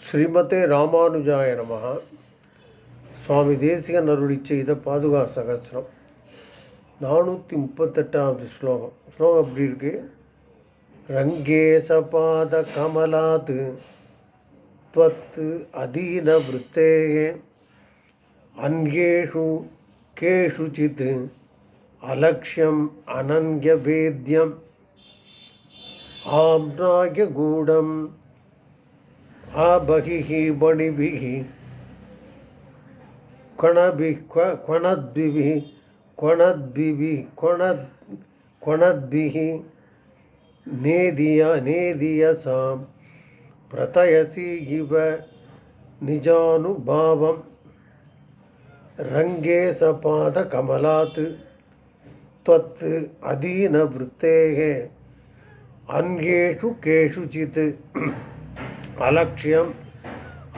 ஸ்ரீமதே ராமானுஜாய நமக சுவாமி தேசிக நருளி செய்த பாதுகா சகசிரம். நானூற்றி முப்பத்தெட்டாவது ஸ்லோகம். ஸ்லோகம் எப்படி இருக்கு? ரங்கேச பாத கமலாத்து துவத்து அதீன விருத்தேயே அன்யேஷு கேஷுச்சித் அலக்ஷம் அனன்ய வேத்யம் ஆம்னாய கூடம் क्वणभिः क्व क्वणद्भिः क्वणद्भिः क्वणद् क्वणद्भिः नेदिय नेदियसां प्रतयसि इव निजानुभावं रङ्गे सपादकमलात् त्वत् अधीनवृत्तेः अन्येषु केषुचित् अलक्ष्यम्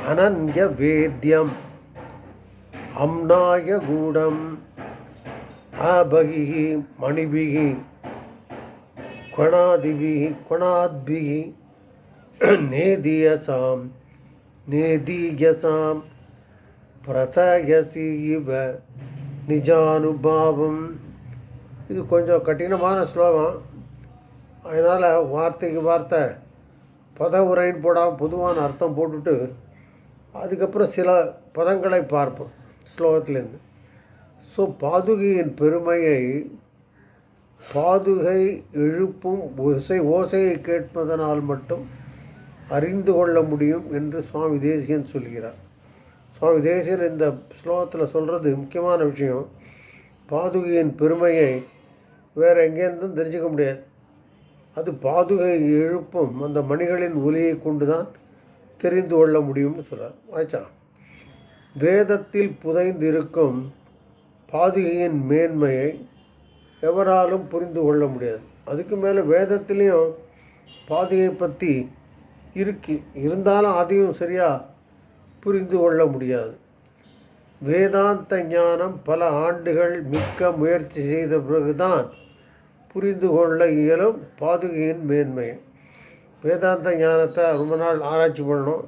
अनन्यवेद्यम् अम्नायगूढम् आबहिः मणिभिः क्वणादिभिः क्वणाद्भिः नेदीयसां नेदीयसां பிரதயசி இவ நிஜானுபாவம் இது கொஞ்சம் கடினமான ஸ்லோகம் அதனால் வார்த்தைக்கு வார்த்தை பத உரைன்னு போடாமல் பொதுவான அர்த்தம் போட்டுட்டு அதுக்கப்புறம் சில பதங்களை பார்ப்போம் ஸ்லோகத்துலேருந்து. ஸோ பாதுகையின் பெருமையை பாதுகை எழுப்பும் ஓசை ஓசையை கேட்பதனால் மட்டும் அறிந்து கொள்ள முடியும் என்று சுவாமி தேசிகன் சொல்கிறார். சுவாமி தேசிகன் இந்த ஸ்லோகத்தில் சொல்கிறது முக்கியமான விஷயம். பாதுகையின் பெருமையை வேறு எங்கேருந்தும் தெரிஞ்சுக்க முடியாது. அது பாதுகை எழுப்பும். அந்த மணிகளின் ஒலியை கொண்டு தான் தெரிந்து கொள்ள முடியும்னு சொல்கிறார் ஆச்சா வேதத்தில் புதைந்து இருக்கும் பாதுகையின் மேன்மையை எவராலும் புரிந்து கொள்ள முடியாது. அதுக்கு மேலே வேதத்துலேயும் பாதுகை பற்றி இருக்கு. இருந்தாலும் அதையும் சரியாக புரிந்து கொள்ள முடியாது. வேதாந்த ஞானம் பல ஆண்டுகள் மிக்க முயற்சி செய்த பிறகுதான் புரிந்து கொள்ள இயலும் பாதுகையின் மேன்மை. வேதாந்த ஞானத்தை ரொம்ப நாள் ஆராய்ச்சி பண்ணணும்.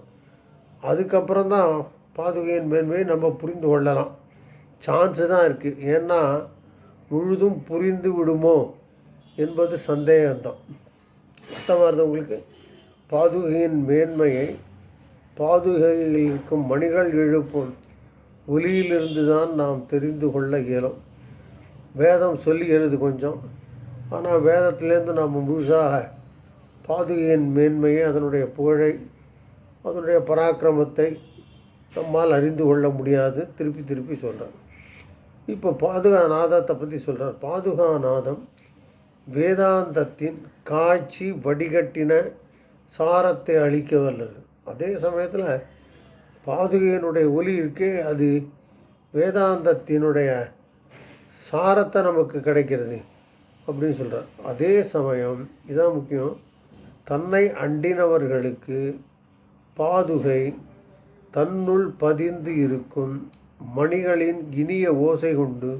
அதுக்கப்புறம் தான் பாதுகையின் மேன்மையை நம்ம புரிந்து கொள்ளலாம். சான்ஸு தான் இருக்குது ஏன்னா முழுதும் புரிந்து விடுமோ என்பது சந்தேகம்தான். அர்த்தமாக பாதுகையின் மேன்மையை பாதுகையில் இருக்கும் மணிகள் எழுப்பும் ஒலியிலிருந்து தான் நாம் தெரிந்து கொள்ள இயலும். வேதம் சொல்லுகிறது கொஞ்சம். ஆனால் வேதத்திலேருந்து நாம் முழுசாக பாதுகையின் மேன்மையை அதனுடைய புகழை அதனுடைய பராக்கிரமத்தை நம்மால் அறிந்து கொள்ள முடியாது. திருப்பி திருப்பி சொல்கிறார் இப்போ பாதுகா நாதத்தை பற்றி சொல்கிறார் பாதுகா நாதம் வேதாந்தத்தின் காய்ச்சி வடிகட்டின சாரத்தை அளிக்க வல்லது அதே சமயத்தில் பாதுகையினுடைய ஒலி இருக்கே அது வேதாந்தத்தினுடைய சாரத்தை நமக்கு கிடைக்கிறது. அப்படின்னு சொல்கிறார் அதே சமயம் இதான் முக்கியம். தன்னை அண்டினவர்களுக்கு பாதுகை தன்னுள் பதிந்து இருக்கும் மணிகளின் இனிய ஓசை கொண்டு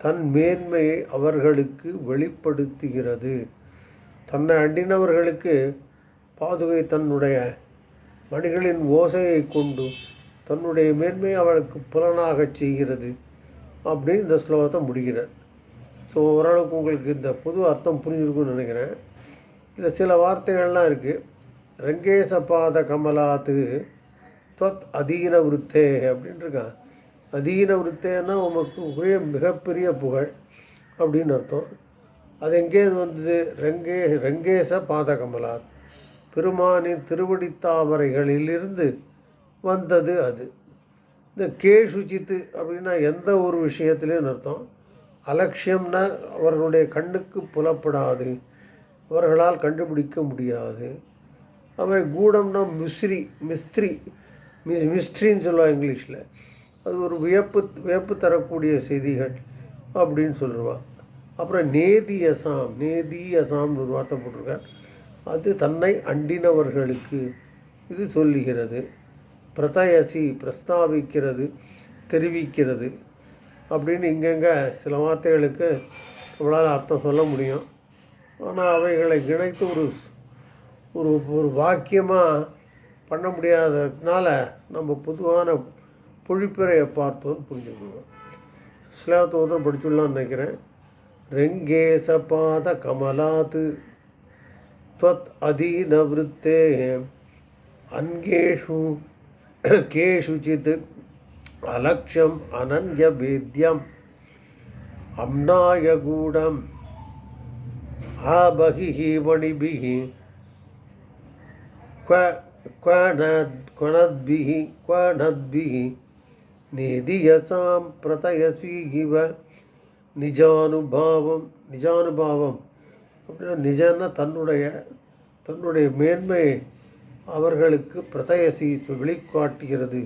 தன் மேன்மையை அவர்களுக்கு வெளிப்படுத்துகிறது. தன்னை அண்டினவர்களுக்கு பாதுகை தன்னுடைய மணிகளின் ஓசையை கொண்டு தன்னுடைய மேன்மையை அவளுக்கு புலனாகச் செய்கிறது அப்படின்னு இந்த ஸ்லோகத்தை முடிகிறார் ஸோ ஓரளவுக்கு உங்களுக்கு இந்த பொது அர்த்தம் புரிஞ்சிருக்கும்னு நினைக்கிறேன். இதில் சில வார்த்தைகள்லாம் இருக்குது ரங்கேச பாத கமலாத்து தொத் அதீன விருத்தே அப்படின்னு இருக்கான் அதீன விருத்தேன்னா உமக்கு உரிய மிகப்பெரிய புகழ் அப்படின்னு அர்த்தம். அது எங்கேயிருந்து வந்தது? ரங்கே ரங்கேச பாத கமலாத். பெருமானின் திருவடித்தாமரைகளிலிருந்து வந்தது அது. இந்த கேஷுச்சித்து அப்படின்னா எந்த ஒரு விஷயத்துலேயும் அர்த்தம். அலட்சியம்னா அவர்களுடைய கண்ணுக்கு புலப்படாது. அவர்களால் கண்டுபிடிக்க முடியாது. அவை கூடம்னா மிஸ்ரி மிஸ்திரி மிஸ் மிஸ்ட்ரின்னு சொல்லுவாங்க இங்கிலீஷில். அது ஒரு வியப்பு வியப்பு தரக்கூடிய செய்திகள் அப்படின்னு சொல்லுவான் அப்புறம் நேதி அசாம் நேதி அசாம்னு ஒரு வார்த்தை போட்டிருக்கார். அது தன்னை அண்டினவர்களுக்கு இது சொல்லுகிறது. பிரதயசி பிரஸ்தாபிக்கிறது தெரிவிக்கிறது. அப்படின்னு இங்கங்கே சில வார்த்தைகளுக்கு நம்மளால் அர்த்தம் சொல்ல முடியும் ஆனால் அவைகளை இணைத்து ஒரு ஒரு ஒரு வாக்கியமாக பண்ண முடியாததுனால நம்ம பொதுவான பொழிப்புரையை பார்த்தோன்னு புரிஞ்சுக்கணும் ஸ்லேவத்தை ஒருத்தர் படிச்சுடலாம்னு நினைக்கிறேன் ரெங்கேச பாத கமலாத் त्वत् अधीनवृत्ते अन्येषु केषुचित् अलक्ष्यम् अनन्यवेद्यम् अम्नायगूढम् आबहिः वणिभिः क्व क्वनद् क्वनद्भिः क्वनद्भिः निधियसां प्रतयसि इव நிஜானுபாவம் நிஜானுபாவம் அப்படின்னா நிஜன்னா தன்னுடைய தன்னுடைய மேன்மையை அவர்களுக்கு பிரதயசி வெளிக்காட்டுகிறது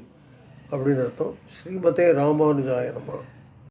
அப்படின்னு அர்த்தம். ஸ்ரீமதே ராமானுஜாய நம்ம